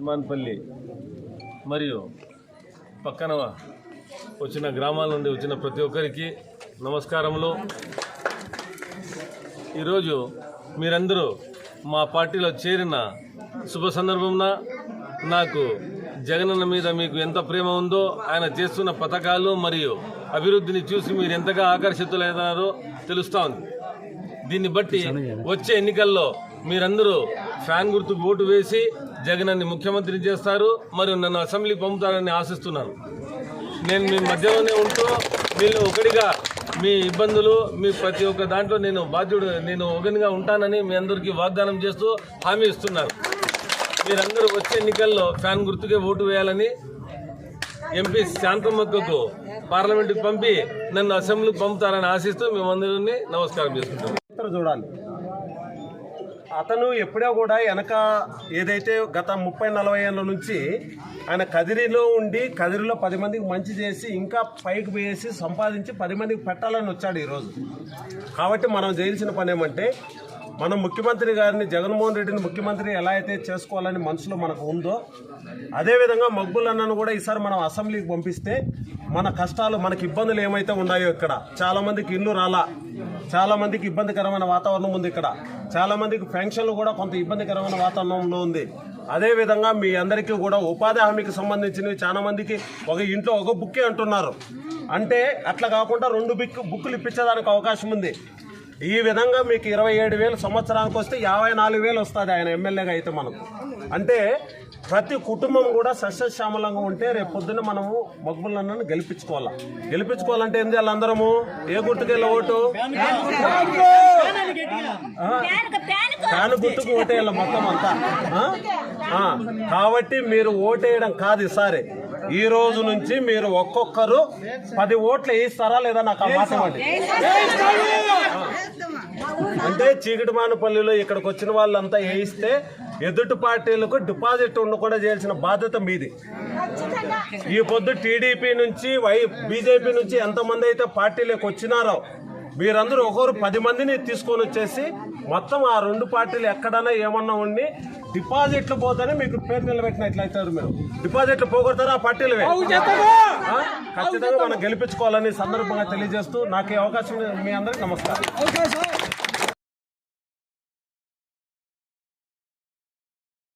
హనుమాన్పల్లి మరియు పక్కన వచ్చిన గ్రామాల నుండి వచ్చిన ప్రతి ఒక్కరికి నమస్కారములు. ఈరోజు మీరందరూ మా పార్టీలో చేరిన శుభ సందర్భంన నాకు జగనన్న మీద మీకు ఎంత ప్రేమ ఉందో ఆయన చేస్తున్న పథకాలు మరియు అభివృద్ధిని చూసి మీరు ఎంతగా ఆకర్షితులైనారో తెలుస్తూ ఉంది. దీన్ని బట్టి వచ్చే ఎన్నికల్లో మీరందరూ ఫ్యాన్ గుర్తు ఓటు వేసి జగనన్ని ముఖ్యమంత్రి చేస్తారు మరియు నన్ను అసెంబ్లీ పంపుతారని ఆశిస్తున్నాను. నేను మీ మధ్యలోనే ఉంటూ వీళ్ళు ఒకటిగా మీ ఇబ్బందులు మీ ప్రతి ఒక్క దాంట్లో నేను బాధ్యుడు నేను ఒకనిగా ఉంటానని మీ అందరికీ వాగ్దానం చేస్తూ హామీ ఇస్తున్నారు మీరందరూ వచ్చే ఎన్నికల్లో ఫ్యాన్ గుర్తుకే ఓటు వేయాలని ఎంపీ శాంతమ్మక్కకు పార్లమెంటుకు పంపి నన్ను అసెంబ్లీకి పంపుతారని ఆశిస్తూ మేమందరినీ నమస్కారం చేసుకుంటాం చూడాలి. అతను ఎప్పుడో కూడా వెనక ఏదైతే గత ముప్పై నలభై ఏళ్ళ నుంచి ఆయన కదిరిలో ఉండి కదిరిలో పది మందికి మంచి చేసి ఇంకా పైకి వేసి సంపాదించి పది మందికి పెట్టాలని వచ్చాడు ఈరోజు. కాబట్టి మనం చేయాల్సిన పని ఏమంటే మనం ముఖ్యమంత్రి గారిని జగన్మోహన్ రెడ్డిని ముఖ్యమంత్రి ఎలా అయితే చేసుకోవాలని మనసులో మనకు ఉందో అదేవిధంగా మగ్గులన్నను కూడా ఈసారి మనం అసెంబ్లీకి పంపిస్తే మన కష్టాలు మనకి ఇబ్బందులు ఏమైతే ఉన్నాయో ఇక్కడ చాలామందికి ఇల్లు రాలా. చాలా మందికి ఇబ్బందికరమైన వాతావరణం ఉంది ఇక్కడ. చాలా మందికి పెన్షన్లు కూడా కొంత ఇబ్బందికరమైన వాతావరణంలో ఉంది. అదేవిధంగా మీ అందరికీ కూడా ఉపాధి హామీకి సంబంధించినవి చాలా మందికి ఒక ఇంట్లో ఒక బుక్కే అంటున్నారు. అంటే అట్లా కాకుండా రెండు బుక్ బుక్కులు ఇప్పించడానికి అవకాశం ఉంది. ఈ విధంగా మీకు ఇరవై ఏడు వేలు సంవత్సరానికి వస్తే యాభై నాలుగు వేలు వస్తుంది ఆయన ఎమ్మెల్యేగా అయితే మనకు అంటే ప్రతి కుటుంబం కూడా సస్యశ్యామలంగా ఉంటే రేపు పొద్దున్న మనము మగ్గులన్నను గెలిపించుకోవాలా. గెలిపించుకోవాలంటే ఏం చేయాలి అందరము? ఏ గుర్తుకెళ్ళి ఓటు? ఫ్యాన్ గుర్తుకు ఓటేయాలి మొత్తం అంతా. కాబట్టి మీరు ఓటేయడం కాదు ఈసారి. ఈ రోజు నుంచి మీరు ఒక్కొక్కరు పది ఓట్లు వేయిస్తారా లేదా నాకు ఆ మాట ఇవ్వండి. అంటే చీకటిమానపల్లిలో ఇక్కడికి వచ్చిన వాళ్ళంతా వేయిస్తే ఎదుటి పార్టీలకు డిపాజిట్ ఉండకుండా చేయాల్సిన బాధ్యత మీది. ఈ పొద్దు టీడీపీ నుంచి వై బీజేపీ నుంచి ఎంతమంది అయితే పార్టీలోకి వచ్చినారో మీరందరూ ఒకరు పది మందిని తీసుకొని వచ్చేసి మొత్తం ఆ రెండు పార్టీలు ఎక్కడైనా ఏమన్నా ఉండి డిపాజిట్లు పోతేనే మీకు పేరు నిలబెట్టినట్లయితారు మీరు? డిపాజిట్లు పోగొడతారు? ఆ పార్టీలు ఖచ్చితంగా మనం గెలిపించుకోవాలని సందర్భంగా తెలియజేస్తూ నాకు అవకాశం మీ అందరికీ నమస్కారం.